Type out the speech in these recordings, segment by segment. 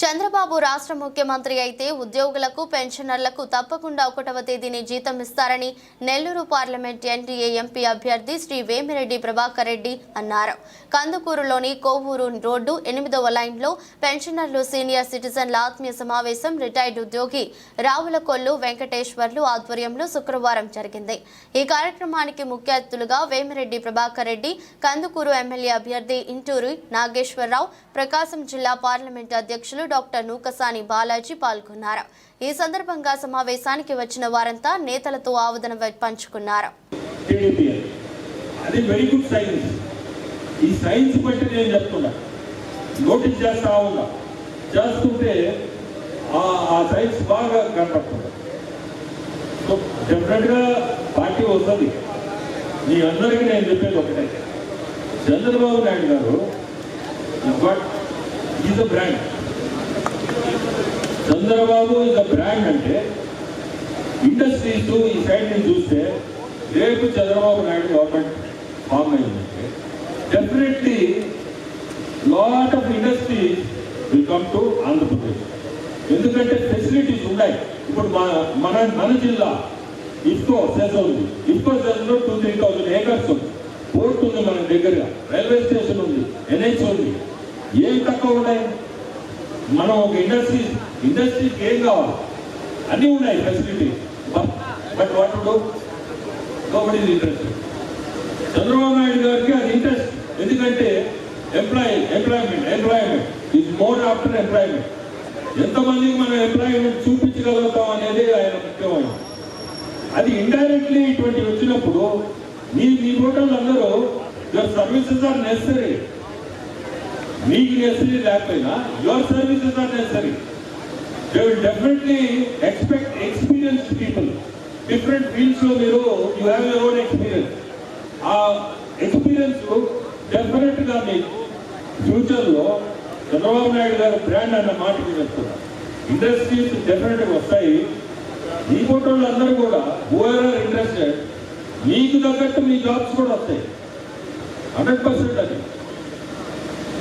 చంద్రబాబు రాష్ట్ర ముఖ్యమంత్రి అయితే ఉద్యోగులకు పెన్షనర్లకు తప్పకుండా ఒకటవ తేదీని జీతం ఇస్తారని నెల్లూరు పార్లమెంట్ ఎన్డీఏ ఎంపీ అభ్యర్థి శ్రీ వేమిరెడ్డి ప్రభాకర్ రెడ్డి అన్నారు. కందుకూరులోని కోవూరు రోడ్డు ఎనిమిదవ లైన్లో పెన్షనర్లు సీనియర్ సిటిజన్ల ఆత్మీయ సమావేశం రిటైర్డ్ ఉద్యోగి రావులకొల్లు వెంకటేశ్వర్లు ఆధ్వర్యంలో శుక్రవారం జరిగింది. ఈ కార్యక్రమానికి ముఖ్య అతిథులుగా వేమిరెడ్డి ప్రభాకర్ రెడ్డి కందుకూరు ఎమ్మెల్యే అభ్యర్థి ఇంటూరి నాగేశ్వరరావు ప్రకాశం జిల్లా పార్లమెంటు అధ్యక్షులు డాక్టర్ నూకసాని బాలాజీ పాల్గొన్నారు. ఈ సందర్భంగా సమావేశానికి వచ్చిన వారంతా నేతలతో ఆవేదన పంచుకున్నారు. అది వెరీ గుడ్ సైన్స్ ఈ సైన్స్ బట్టి నేను చెప్తున్నా. నోటీస్ చేస్తా ఉన్నా. చేస్తుంటే ఆ సైన్స్ బాగా కనపడుతుంది. సో డెఫినెట్గా పార్టీ వస్తుంది. మీ అందరికీ నేను చెప్పేది ఒకటే. చంద్రబాబు నాయుడు గారు but is a brand Chandrababu is a brand అంటే ఇండస్ట్రీస్ ఈ సైడ్ నుంచి చూస్తే రేపు చంద్రబాబు నాయుడు గవర్నమెంట్ ఫామ్ అయిందంటే definitely lot of industries will come to Andhra Pradesh ఎందుకంటే ఫెసిలిటీస్ ఉన్నాయి. ఇప్పుడు మన మన మన జిల్లా ఇఫ్కో సెస్ ఉంది. ఇఫ్కో సెస్లో టూ త్రీ థౌసండ్ ఏకర్స్ ఉంది. పోర్ట్ ఉంది మన దగ్గరగా. రైల్వే స్టేషన్ ఉంది. ఎన్హెచ్ ఉంది. ఏం తక్కువ ఉన్నాయి మనం ఒక ఇండస్ట్రీస్ ఇండస్ట్రీకి ఏం కావాలి. అన్నీ ఉన్నాయి facility but what to nobody interest Chandrababu Naidu గారికి అది ఇంట్రెస్ట్ ఎందుకంటే employee employment employment is more after employment ఎంతమందికి మనం ఎంప్లాయ్మెంట్ చూపించగలుగుతాం అనేది ఆయన ముఖ్యమైనది అది ఇండైరెక్ట్లీ ఇటువంటి వచ్చినప్పుడు మీ మీ హోటల్ అందరూ యువర్ సర్వీసెస్ ఆర్ నెసరీ మీకు నెసరీ లేకపోయినా your services are necessary they will definitely expect experience people different ఫీల్డ్స్లో మీరు you have your own experience ఆ ఎక్స్పీరియన్స్ డెఫినెట్గా ఫ్యూచర్లో ఫ్యూచర్లో చంద్రబాబు నాయుడు గారు బ్రాండ్ అన్న మాట మీరు చెప్తున్నారు ఇండస్ట్రీస్ డెఫినెట్గా వస్తాయి. ఈ ఫోటోలు అందరూ కూడా ఓఆర్ ఇంట్రెస్టెడ్ మీకు తగ్గట్టు మీ జాబ్స్ కూడా వస్తాయి. హండ్రెడ్ పర్సెంట్ అది.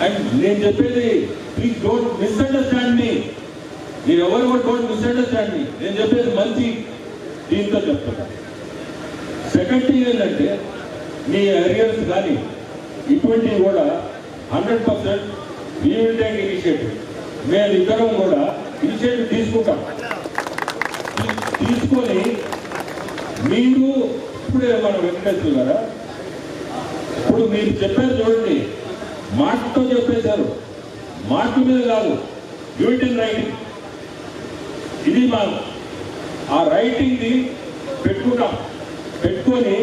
అండ్ నేను చెప్పేది ప్లీజ్ డోంట్ మిస్అండర్స్టాండ్ మీ మీరు ఎవరు కూడా డోంట్ మిస్అండర్స్టాండ్ మీ నేను చెప్పేది మంచి దీంతో చెప్తున్నా సెకండ్ థింగ్ ఏంటంటే మీ అరియర్స్ కానీ ఇటువంటివి కూడా hundred percent we will take initiative మేము ఇద్దరం కూడా ఇనిషియేటివ్ తీసుకుంటాం. తీసుకొని మీరు ఇప్పుడే మనం వెంకటేశ్వర గారా ఇప్పుడు మీరు చెప్పారు చూడండి. మాటతో చెప్పేశారు. మాట మీద కాదు యూనిట్ రైటింగ్ ఇది మా ఆ రైటింగ్ని పెట్టుకుంటాం. పెట్టుకొని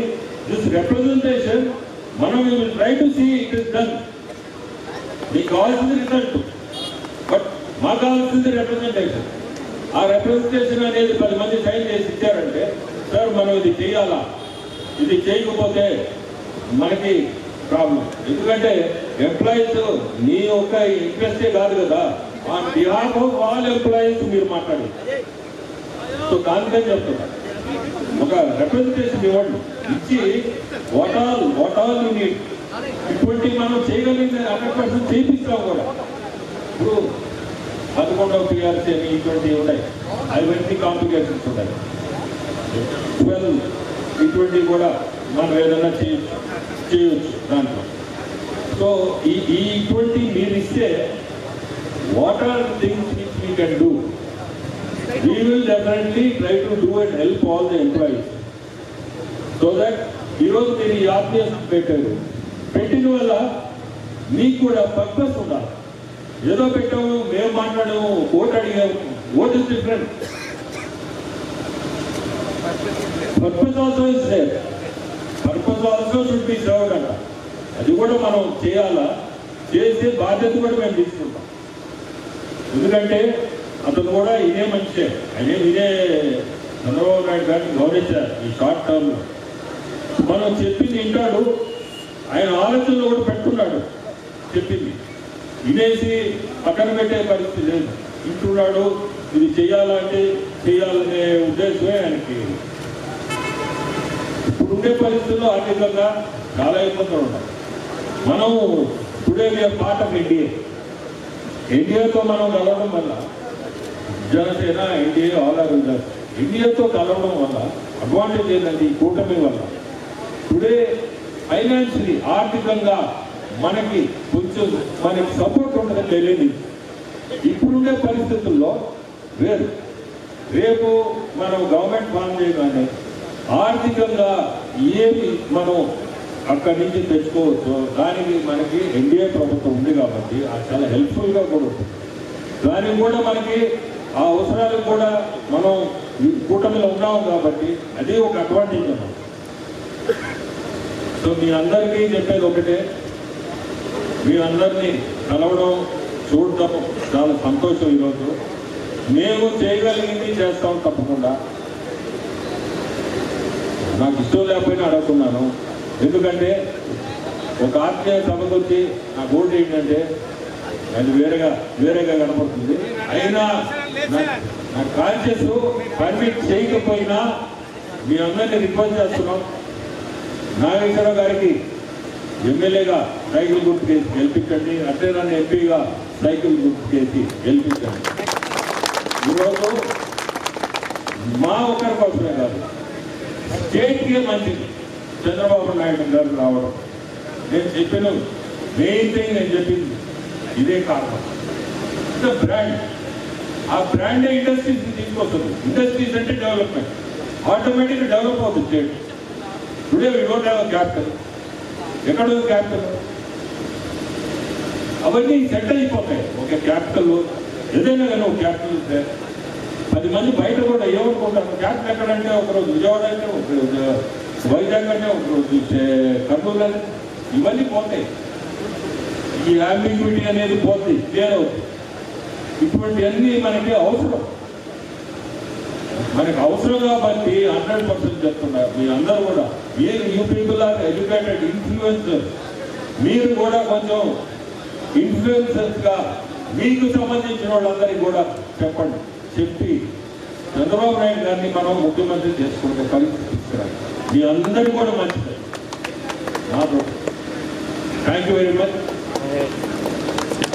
దిస్ రిప్రజెంటేషన్ మనం will try to see it is done మీకు కావాల్సింది రిజల్ట్ బట్ మాకు కావాల్సింది రిప్రజెంటేషన్ ఆ రిప్రజెంటేషన్ అనేది పది మంది సైన్ చేసి ఇచ్చారంటే సార్ మనం ఇది చేయాలా? ఇది చేయకపోతే మనకి ప్రాబ్లం ఎందుకంటే ఎంప్లాయీస్ మీ యొక్క ఇంట్రెస్టే కాదు కదా. On behalf of all employees మీరు మాట్లాడారు సో దానికని చెప్తున్నా. ఒక రిప్రజెంటేషన్ ఇవ్వండి. ఇచ్చి what all what all you need ఇటువంటి మనం చేయగలిగిన హండ్రెడ్ పర్సెంట్ చేపిస్తాం కూడా. ఇప్పుడు పదకొండవ పిఆర్సీ అని ఇటువంటివి ఉన్నాయి అవన్నీ కాంప్లికేషన్స్ ఉన్నాయి ట్వెల్వ్ ఇటువంటివి కూడా మనం ఏదైనా చేయొచ్చు. చేయొచ్చు దాంట్లో. సో ఈ ఇటువంటి మీరు ఇస్తే what are things which we can do we will definitely try to do and help all the employees. So that ఈరోజు మీరు ఈ ఆత్మీయ పెట్టారు పెట్టిన. వల్ల మీకు కూడా పర్పస్ ఉండాలి ఏదో పెట్టాము మేము మాట్లాడాము ఓటు అడిగాము. Vote is different purpose also is there purpose also should be served అంట. అది కూడా మనం చేయాలా? చేసే బాధ్యత కూడా మేము తీసుకుంటాం. ఎందుకంటే అతను కూడా ఇదే మంచి ఆయన ఇదే చంద్రబాబు నాయుడు గారిని గౌరవించారు ఈ షార్ట్ టర్మ్లో మనం చెప్పింది వింటాడు ఆయన ఆలోచనలు కూడా పెట్టున్నాడు చెప్పింది. వినేసి పక్కన పెట్టే పరిస్థితి లేదు. వింటున్నాడు ఇది చేయాలంటే చేయాలనే ఉద్దేశమే ఆయనకి. ఇప్పుడుండే పరిస్థితుల్లో ఆర్థికంగా చాలా ఇబ్బందులు ఉన్నాయి. మనం today we are part of India ఇండియాతో మనం కలవడం వల్ల జనసేన ఎన్డీఏ ఆల్ ఆర్ ఇండియాతో కలవడం వల్ల అడ్వాంటేజ్ ఏంటంటే ఈ కూటమి వల్ల. టుడే ఫైనాన్షియలీ ఆర్థికంగా మనకి కొంచెం మనకి సపోర్ట్ ఉంటుందని తెలియదు. ఇప్పుడుండే పరిస్థితుల్లో వేరు. రేపు మనం గవర్నమెంట్ ఫామ్ చేయగానే ఆర్థికంగా ఏమి మనం అక్కడి నుంచి తెచ్చుకోవచ్చు. దానికి మనకి ఎన్డీఏ ప్రభుత్వం ఉంది కాబట్టి అది చాలా హెల్ప్ఫుల్గా కూడా ఉంటుంది. దానికి కూడా మనకి ఆ అవసరాలకు కూడా మనం కూటమిలో ఉన్నాము కాబట్టి అది ఒక అడ్వాంటేజ్ అన్నమాట. సో మీ అందరికీ చెప్పేది ఒకటే మీ అందరినీ కలవడం చూడటం చాలా సంతోషం ఈరోజు. మేము చేయగలిగింది చేస్తాం తప్పకుండా. నాకు ఇష్టం లేకపోయినా అడుగుతున్నాను. ఎందుకంటే ఒక ఆత్మీయ సభకు వచ్చి నా గోల్డ్ ఏంటంటే అది వేరేగా వేరేగా కనపడుతుంది. అయినా నా- కాన్షియస్ పర్మిట్ చేయకపోయినా మీ అందరినీ రిక్వెస్ట్ చేస్తున్నాం. నాగేశ్వరరావు గారికి ఎమ్మెల్యేగా సైకిల్ గుర్తు చేసి గెలిపించండి. అంటే నన్ను ఎంపీగా సైకిల్ గుర్తు చేసి గెలిపించండి. ఈరోజు మా ఒక్కరి కోసమే కాదు స్టేట్కే మంచిది. చంద్రబాబు నాయుడు గారు రావడం. నేను చెప్పిన మెయిన్ థింగ్ నేను చెప్పింది ఇదే కారణం. ద బ్రాండ్ ఆ బ్రాండే ఇండస్ట్రీస్ తీసుకొస్తుంది. ఇండస్ట్రీస్ అంటే డెవలప్మెంట్ ఆటోమేటిక్ డెవలప్ అవుతుంది state today we don't have capital ఎక్కడ క్యాపిటల్ అవన్నీ సెట్ అయిపోతాయి. ఒక క్యాపిటల్ ఏదైనా కానీ ఒక క్యాపిటల్ ఉంటే పది మంది బయట కూడా ఏమనుకుంటారు క్యాపిటల్ ఎక్కడంటే ఒకరోజు విజయవాడ అంటే ఒక వైజాగ్ అంటే ఒకరోజు కర్నూలు ఇవన్నీ పోతాయి. ఈ అంబిగ్యూటీ అనేది పోతుంది క్లియర్ అవుతుంది ఇటువంటివన్నీ మనకి అవసరం. మనకు అవసరం కాబట్టి హండ్రెడ్ పర్సెంట్ చెప్తున్నారు. మీ అందరూ కూడా. మీరు you people are educated influencer మీరు కూడా కొంచెం ఇన్ఫ్లుయెన్సర్స్గా మీకు సంబంధించిన వాళ్ళందరికీ కూడా చెప్పండి. చెప్పి చంద్రబాబు నాయుడు గారిని మనం ముఖ్యమంత్రి చేసుకుంటే పరిస్థితి తీసుకురాలి మీ అందరికీ కూడా మంచిది. Thank you very much